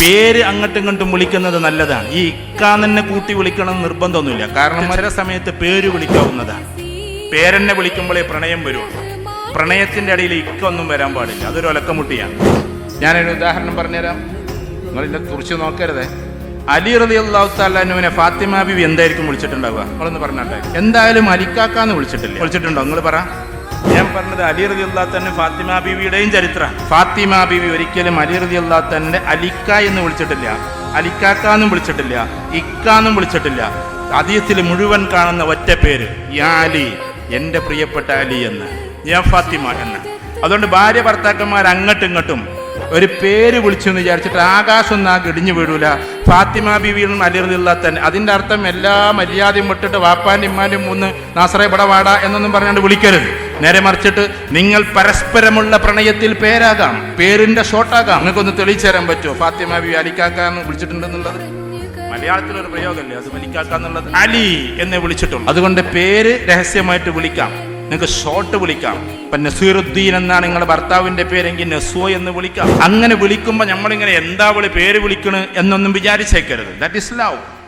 പേര് അങ്ങോട്ടും ഇങ്ങോട്ടും വിളിക്കുന്നത് നല്ലതാണ്. ഈ ഇക്കാ തന്നെ കൂട്ടി വിളിക്കണം നിർബന്ധമൊന്നുമില്ല. കാരണം ചില സമയത്ത് പേര് വിളിക്കാവുന്നതാണ്. പേരെന്നെ വിളിക്കുമ്പോഴേ പ്രണയം വരുള്ളൂ. പ്രണയത്തിന്റെ ഇടയിൽ ഇക്ക ഒന്നും വരാൻ പാടില്ല. അതൊരു ഒലക്കമുട്ടിയാണ്. ഞാനൊരു ഉദാഹരണം പറഞ്ഞുതരാം. നിങ്ങൾ ഇതിനെ കുറിച്ച് നോക്കരുതേ. അലി റലി അള്ളാഹു താലാനുവിനെ ഫാത്തിമ എന്തായിരിക്കും വിളിച്ചിട്ടുണ്ടാവുക? നിങ്ങളൊന്ന് പറഞ്ഞാട്ടെ. എന്തായാലും അലിക്കാക്കാന്ന് വിളിച്ചിട്ടില്ല. വിളിച്ചിട്ടുണ്ടോ? നിങ്ങൾ പറ. ഞാൻ പറഞ്ഞത് അലി റതി അള്ളാത്തന്നെ ഫാത്തിമ ബീവിയുടെയും ചരിത്രം. ഫാത്തിമ ബീവി ഒരിക്കലും അലി റതി അള്ളാത്തന്നെ അലിക്ക എന്ന് വിളിച്ചിട്ടില്ല. അലിക്കാക്കാന്നും വിളിച്ചിട്ടില്ല. ഇക്കാന്നും വിളിച്ചിട്ടില്ല. അതീത്തിൽ മുഴുവൻ കാണുന്ന ഒറ്റ പേര് യാ അലി എന്റെ പ്രിയപ്പെട്ട അലി എന്ന്. ഞാൻ ഫാത്തിമ എന്ന്. അതുകൊണ്ട് ഭാര്യ ഭർത്താക്കന്മാർ അങ്ങോട്ടും ഇങ്ങോട്ടും ഒരു പേര് വിളിച്ചു എന്ന് വിചാരിച്ചിട്ട് ആകാശം ഒന്നും ആ ഇടിഞ്ഞു വീഴൂല. ഫാത്തിമ ബീവിയും അലിറുള്ള തന്നെ. അതിന്റെ അർത്ഥം എല്ലാ മര്യാദയും വിട്ടിട്ട് വാപ്പാന്റെ ഇമ്മാന്റെ മൂന്ന് നാസറെ പടവാട എന്നൊന്നും പറഞ്ഞുകൊണ്ട് വിളിക്കരുത്. നേരെ മറിച്ചിട്ട് നിങ്ങൾ പരസ്പരമുള്ള പ്രണയത്തിൽ പേരാകാം പേരിന്റെ ഷോട്ടാകാം. നിങ്ങൾക്കൊന്ന് തെളിയിച്ചു തരാൻ പറ്റുമോ? ഫാത്തിമ ബീവി അലിക്കാക്കാന്ന് വിളിച്ചിട്ടുണ്ടെന്നുള്ളത്? മലയാളത്തിലൊരു പ്രയോഗമല്ലേ അത് വലിക്കാക്കാന്നുള്ളത് അലി എന്നെ വിളിച്ചിട്ടുണ്ട്. അതുകൊണ്ട് പേര് രഹസ്യമായിട്ട് വിളിക്കാം. നിങ്ങൾക്ക് ഷോർട്ട് വിളിക്കാം. ഇപ്പൊ നസീറുദ്ദീൻ എന്നാണ് നിങ്ങളുടെ ഭർത്താവിന്റെ പേരെങ്കിൽ നസോ എന്ന് വിളിക്കാം. അങ്ങനെ വിളിക്കുമ്പോൾ നമ്മളിങ്ങനെ എന്താ വിളി പേര് വിളിക്കണ് എന്നൊന്നും വിചാരിച്ചേക്കരുത്. That is love